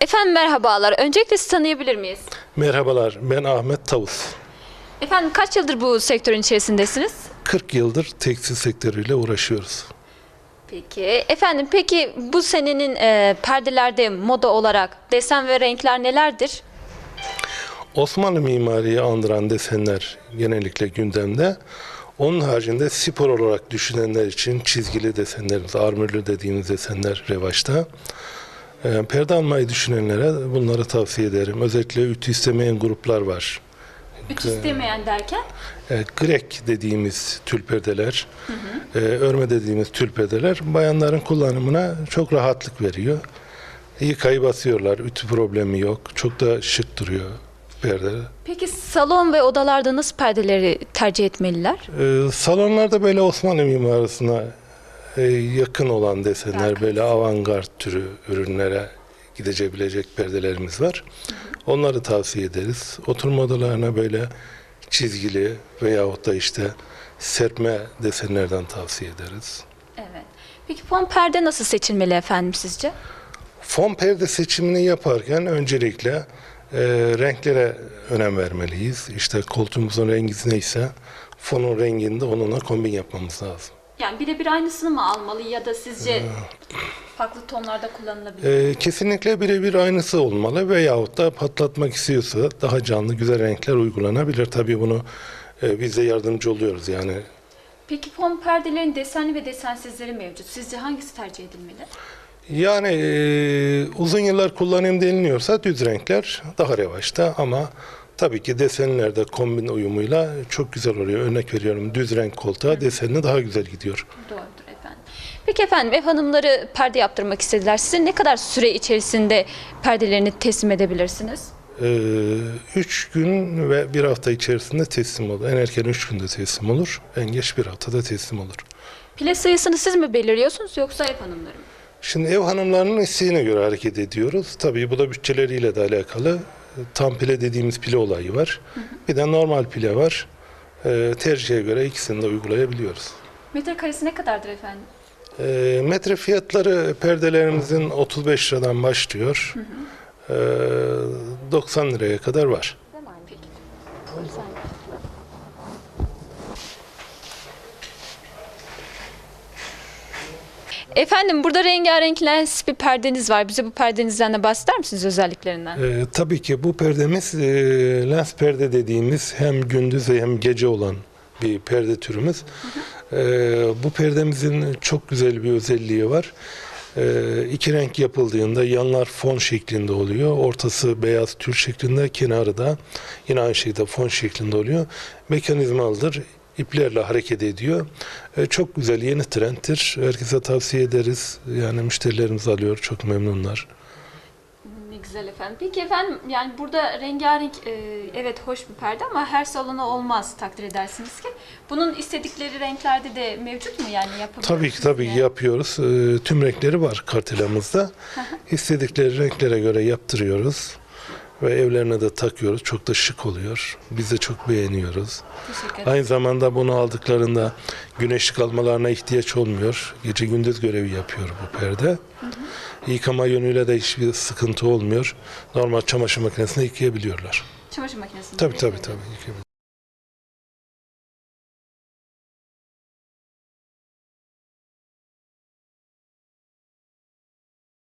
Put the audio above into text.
Efendim merhabalar. Öncelikle sizi tanıyabilir miyiz? Merhabalar, ben Ahmet Tavus. Efendim kaç yıldır bu sektörün içerisindesiniz? 40 yıldır tekstil sektörüyle uğraşıyoruz. Peki. Efendim peki bu senenin e, perdelerde moda olarak desen ve renkler nelerdir? Osmanlı mimariyi andıran desenler genellikle gündemde. Onun haricinde spor olarak düşünenler için çizgili desenlerimiz, armürlü dediğimiz desenler revaçta. Ee, perde almayı düşünenlere bunları tavsiye ederim. Özellikle ütü istemeyen gruplar var. Ütü istemeyen derken? E, grek dediğimiz tül perdeler, e, örme dediğimiz tül perdeler bayanların kullanımına çok rahatlık veriyor. Yıkayı basıyorlar, ütü problemi yok. Çok da şık duruyor perde. Peki salon ve odalarda nasıl perdeleri tercih etmeliler? E, salonlarda böyle Osmanlı mimarisine e, yakın olan desenler, böyle avantgard türü ürünlere gidebilecek perdelerimiz var. Onları tavsiye ederiz. Oturma odalarına böyle çizgili veyahut da işte serpme desenlerden tavsiye ederiz. Evet. Peki fon perde nasıl seçilmeli efendim sizce? Fon perde seçimini yaparken öncelikle e, renklere önem vermeliyiz. İşte koltuğumuzun rengi neyse fonun renginde onunla kombin yapmamız lazım. Yani birebir aynısını mı almalı ya da sizce farklı tonlarda kullanılabilir? E, kesinlikle birebir aynısı olmalı veyahut da patlatmak istiyorsa daha canlı güzel renkler uygulanabilir. Tabii bunu e, biz de yardımcı oluyoruz yani. Peki fon perdelerin desenli ve desensizleri mevcut. Sizce hangisi tercih edilmeli? Yani e, uzun yıllar kullanayım deniliyorsa düz renkler daha revaçta ama tabii ki desenlerde kombin uyumuyla çok güzel oluyor. Örnek veriyorum düz renk koltuğa desenli daha güzel gidiyor. Doğrudur efendim. Peki efendim ev hanımları perde yaptırmak istediler. Size ne kadar süre içerisinde perdelerini teslim edebilirsiniz? E, üç gün ve bir hafta içerisinde teslim olur. En erken üç günde teslim olur. En geç bir haftada teslim olur. Pile sayısını siz mi belirliyorsunuz yoksa ev hanımları mı? Şimdi ev hanımlarının isteğine göre hareket ediyoruz. Tabii bu da bütçeleriyle de alakalı. Tam pile dediğimiz pile olayı var. Bir de normal pile var. E, tercihe göre ikisini de uygulayabiliyoruz. Metrekaresi ne kadardır efendim? E, metre fiyatları perdelerimizin 35 liradan başlıyor. E, 90 liraya kadar var. Peki. Efendim burada rengarenk lens bir perdeniz var. Bize bu perdenizden de bahseder misiniz özelliklerinden? E, tabii ki bu perdemiz e, lens perde dediğimiz hem gündüz hem gece olan bir perde türümüz. E, bu perdemizin çok güzel bir özelliği var. E, iki renk yapıldığında yanlar fon şeklinde oluyor. Ortası beyaz tül şeklinde, kenarı da yine aynı şekilde fon şeklinde oluyor. Mekanizmalıdır. İplerle hareket ediyor. E, çok güzel yeni trendtir. Herkese tavsiye ederiz. Yani müşterilerimiz alıyor. Çok memnunlar. Ne güzel efendim. Peki efendim yani burada rengarenk e, evet hoş bir perde ama her salona olmaz takdir edersiniz ki. Bunun istedikleri renklerde de mevcut mu yani yapabilir Tabii ki tabii yani? yapıyoruz. Ee, tüm renkleri var kartelamızda. İstedikleri renklere göre yaptırıyoruz. Ve evlerine de takıyoruz. Çok da şık oluyor. Biz de çok beğeniyoruz. Aynı zamanda bunu aldıklarında güneşlik almalarına ihtiyaç olmuyor. Gece gündüz görevi yapıyor bu perde. Yıkama yönüyle de hiçbir sıkıntı olmuyor. Normal çamaşır makinesinde yıkayabiliyorlar. Çamaşır makinesinde. Tabii tabii tabii.